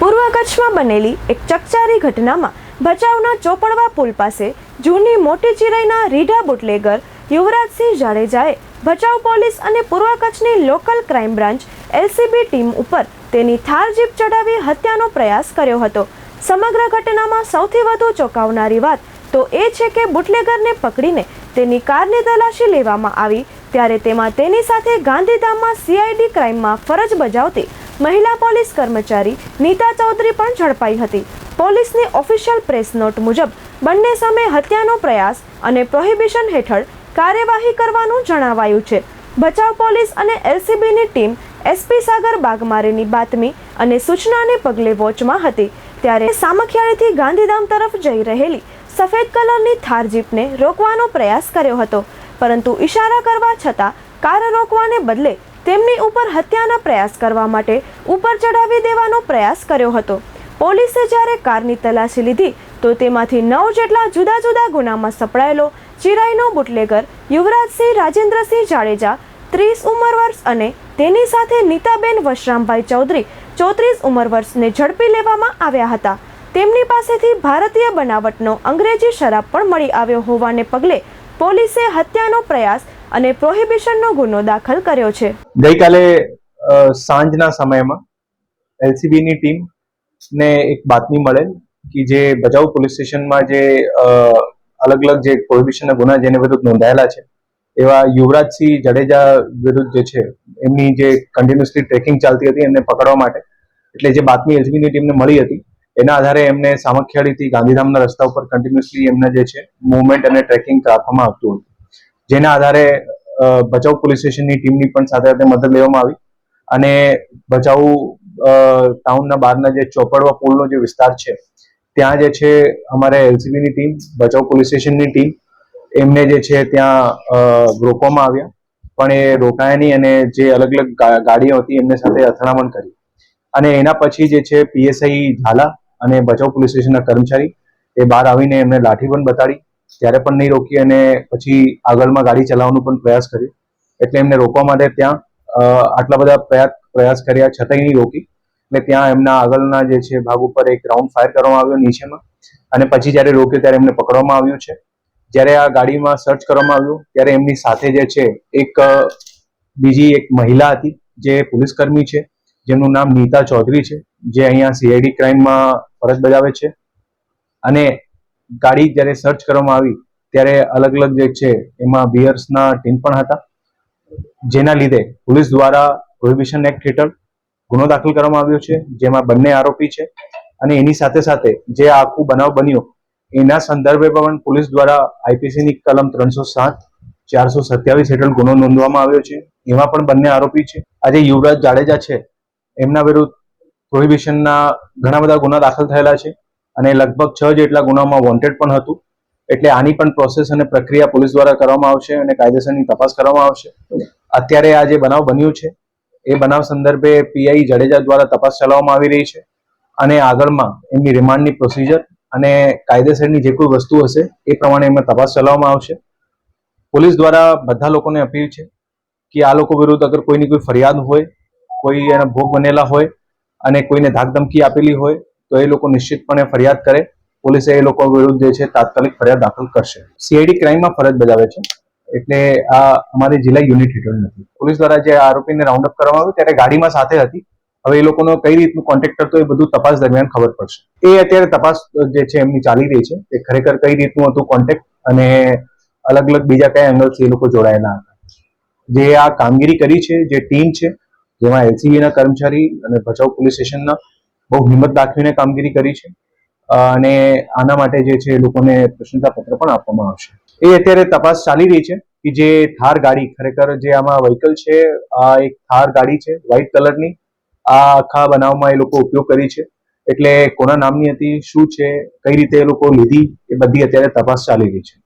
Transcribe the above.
પૂર્વ કચ્છમાં બનેલી એક ચકચારી ઘટનામાં ભચાઉના ચોપડવા પુલ પાસે જૂની મોટી ચિરાઈના રીઢા બુટલેગર યુવરાજસિંહ જાડેજાએ ભચાઉ પોલીસ અને પૂર્વ કચ્છની local crime branch LCB team ઉપર તેની થાર જીપ ચડાવી હત્યાનો પ્રયાસ કર્યો હતો. સમગ્ર ઘટનામાં સૌથી વધુ ચોંકાવનારી વાત તો એ છે કે બુટલેગરને પકડીને તેની કારની તલાશી લેવામાં આવી, ત્યારે તેમાં તેની સાથે ગાંધીધામમાં સીઆઈડી ક્રાઇમમાં ફરજ બજાવતી મહિલા પોલીસ કર્મચારી નીતા ચૌધરી પણ ઝડપાઈ હતી. પોલીસની ઓફિશિયલ પ્રેસ નોટ મુજબ બંને સામે હત્યાનો પ્રયાસ અને પ્રોહિબિશન હેઠળ કાર્યવાહી કરવાનું જણાવાયું છે. ભચાઉ પોલીસ અને એલસીબીની ટીમ એસપી સાગર બાગમારીની બાતમી અને સૂચનાને પગલે વોચમાં હતી. ત્યારે સામખિયાળીથી ગાંધીધામ તરફ જઈ રહેલી સફેદ કલરની થાર જીપને રોકવાનો પ્રયાસ કર્યો હતો. પરંતુ ઈશારા કરવા છતાં કાર રોકવાને બદલે તેમની ઉપર હત્યાના પ્રયાસ કરવા માટે ઉપર ચડાવી દેવાનો પ્રયાસ કર્યો હતો. પોલીસે જ્યારે કારની તલાશી લીધી, તો તેમાંથી નવ જેટલા જુદા જુદા ગુનામાં સપડાયેલો ચિરાઈનો બુટલેગર, યુવરાજસિંહ રાજેન્દ્રસિંહ જાડેજા, ત્રીસ ઉંમર વર્ષ અને તેની સાથે નીતાબેન વશરામભાઈ ચૌધરી ચોત્રીસ ઉંમર વર્ષને ઝડપી લેવામાં આવ્યા હતા. તેમની પાસેથી ભારતીય બનાવટનો અંગ્રેજી શરાબ પણ મળી આવ્યો હોવાને પગલે પોલીસે હત્યાનો પ્રયાસ અને પ્રોહિબિશનનો ગુનો દાખલ કર્યો છે. ગઈકાલે સાંજના સમયમાં એલસીબીની ટીમ ને એક બાતમી મળેલ કે જે ભજાઉ પોલીસ સ્ટેશનમાં જે અલગ અલગ જે પ્રોહિબિશનના ગુના જેને વિરુદ્ધ નોંધાયેલા છે, એવા યુવરાજસિંહ જાડેજા વિરુદ્ધ જે છે, એમની જે કન્ટિન્યુઅસલી ટ્રેકિંગ ચાલતી હતી એમને પકડવા માટે, એટલે જે બાતમી એલસીબીની ટીમને મળી હતી, એના આધારે એમને સામખિયાળીથી ગાંધીધામના રસ્તા ઉપર કન્ટિન્યુઅસલી એમને જે છે મુવમેન્ટ અને ટ્રેકિંગ રાખવામાં આવતું હતું. જેના આધારે ભચાઉ પોલીસ સ્ટેશનની ટીમની પણ સાથે સાથે મદદ લેવામાં આવી. અને ભચાઉ ટાઉનના બહારના જે ચોપડવા પુલનો જે વિસ્તાર છે, ત્યાં જે છે અમારે એલસીબીની ટીમ, ભચાઉ પોલીસ સ્ટેશનની ટીમ, એમને જે છે ત્યાં રોકવામાં આવ્યા. પણ એ રોકાયા નહીં અને જે અલગ અલગ ગાડીઓ હતી એમને સાથે અથડામણ કરી. અને એના પછી જે છે પીએસઆઈ ઝાલા અને ભચાઉ પોલીસ સ્ટેશનના કર્મચારી એ બહાર આવીને એમને લાઠી પણ બતાડી. ત્યારે પણ નહીં રોકી અને પછી આગળમાં ગાડી ચલાવવાનો પણ પ્રયાસ કર્યો. એટલે એમને રોકવા માટે ત્યાં આટલા બધા પ્રયાસ પ્રયાસ કર્યા, છતાંય નહીં રોકી. એટલે ત્યાં એમના આગળના જે છે, ભાગ ઉપર એક રાઉન્ડ ફાયર કરવામાં આવ્યો નીચેમાં. અને પછી જ્યારે રોક્યો ત્યારે એમને પકડવામાં આવ્યું છે. જ્યારે આ ગાડીમાં સર્ચ કરવામાં આવ્યું, ત્યારે એમની સાથે જે છે, એક બીજી એક મહિલા હતી, જે પોલીસ કર્મી છે, જેમનું નામ નીતા ચૌધરી છે, જે અહીંયા સીઆઈડી ક્રાઇમમાં ફરજ બજાવે છે. અને ગાડી જ્યારે સર્ચ કરવામાં આવી, ત્યારે અલગ અલગ જે છે, એમાં બિયર્સના ટીન પણ હતા. જેના લીધે પોલીસ દ્વારા પ્રોહિબિશન એક્ટ હેઠળ ગુનો દાખલ કરવામાં આવ્યો છે, જેમાં બંને આરોપી છે. અને એની સાથે સાથે જે આખું બનાવ બન્યો, એના સંદર્ભે પણ પોલીસ દ્વારા આઈપીસીની કલમ ત્રણસો સાત, ચારસો સત્યાવીસ હેઠળ ગુનો નોંધવામાં આવ્યો છે. એમાં પણ બંને આરોપી છે. આજે યુવરાજ જાડેજા છે, એમના વિરુદ્ધ પ્રોહિબિશનના ઘણા બધા ગુના દાખલ થયેલા છે. અને લગભગ છ જેટલા ગુનામાં વોન્ટેડ પણ હતું. એટલે આની પણ પ્રોસેસ અને પ્રક્રિયા પોલીસ દ્વારા કરવામાં આવશે અને કાયદેસરની તપાસ કરવામાં આવશે. અત્યારે આ જે બનાવ બન્યું છે, એ બનાવ સંદર્ભે પીઆઈ જાડેજા દ્વારા તપાસ ચલાવવામાં આવી રહી છે અને આગળમાં એમની રિમાન્ડની પ્રોસિજર અને કાયદેસરની જે કોઈ વસ્તુ હશે, એ પ્રમાણે એમાં તપાસ ચલાવવામાં આવશે. પોલીસ દ્વારા બધા લોકોને અપીલ છે કે આ લોકો વિરુદ્ધ અગર કોઈની કોઈ ફરિયાદ હોય, કોઈ એના ભોગ બનેલા હોય અને કોઈને ધાકધમકી આપેલી હોય તો એ લોકો નિશ્ચિતપણે ફરિયાદ કરે. પોલીસે એ લોકો વિરુદ્ધ જે છે તાત્કાલિક ફરિયાદ દાખલ કરશે. સીઆઈડી ક્રાઇમમાં ફરજ બજાવે છે. એટલે આ અમારી જિલ્લા યુનિટ હેઠળ નથી. પોલીસ દ્વારા જે આરોપીને રાઉન્ડ અપ કરવામાં આવ્યું ત્યારે ગાડીમાં સાથે હતી. હવે એ લોકોનો કઈ રીતનું કોન્ટેક્ટ કરતો એ બધું તપાસ દરમિયાન ખબર પડશે. એ અત્યારે તપાસ જે છે એમની ચાલી રહી છે કે ખરેખર કઈ રીતનું હતું કોન્ટેક્ટ અને અલગ અલગ બીજા કયા એંગલ્સથી એ લોકો જોડાયેલા હતા. જે આ કામગીરી કરી છે, જે ટીમ છે, જેમાં એલસીબીના કર્મચારી અને ભચાઉ પોલીસ સ્ટેશનના બહુ હિંમત દાખવીને કામગીરી કરી છે. અને આના માટે જે છે લોકોને પ્રશંસા પત્ર પણ આપવામાં આવશે. એ અત્યારે તપાસ ચાલી રહી છે કે જે થાર ગાડી, ખરેખર જે આમાં વ્હીકલ છે, આ એક થાર ગાડી છે વ્હાઇટ કલરની આ આખા બનાવમાં એ લોકો ઉપયોગ કરી છે. એટલે કોના નામની હતી, શું છે, કઈ રીતે એ લોકો લીધી, એ બધી અત્યારે તપાસ ચાલી રહી છે.